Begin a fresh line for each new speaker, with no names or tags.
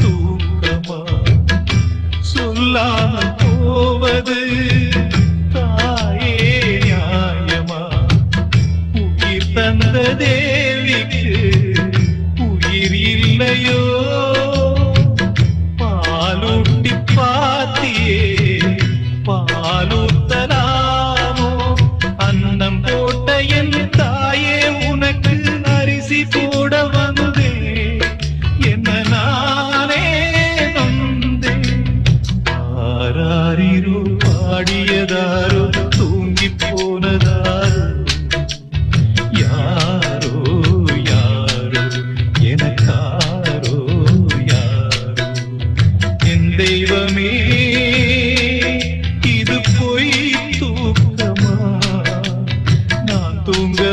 தூரமா சொல்லா போவது தாயே நியாயமா? உயிர் தந்த தேவிக்கு உயிர் இல்லையோ? பாலூட்டி பாத்தியே யாரீரோ பாடியதாரோ தூங்கி போனதாரோ யாரோ யாரோ எனக்காரோ யாரோ. என் தெய்வமே இது போய் தூக்கமா? நான் தூங்க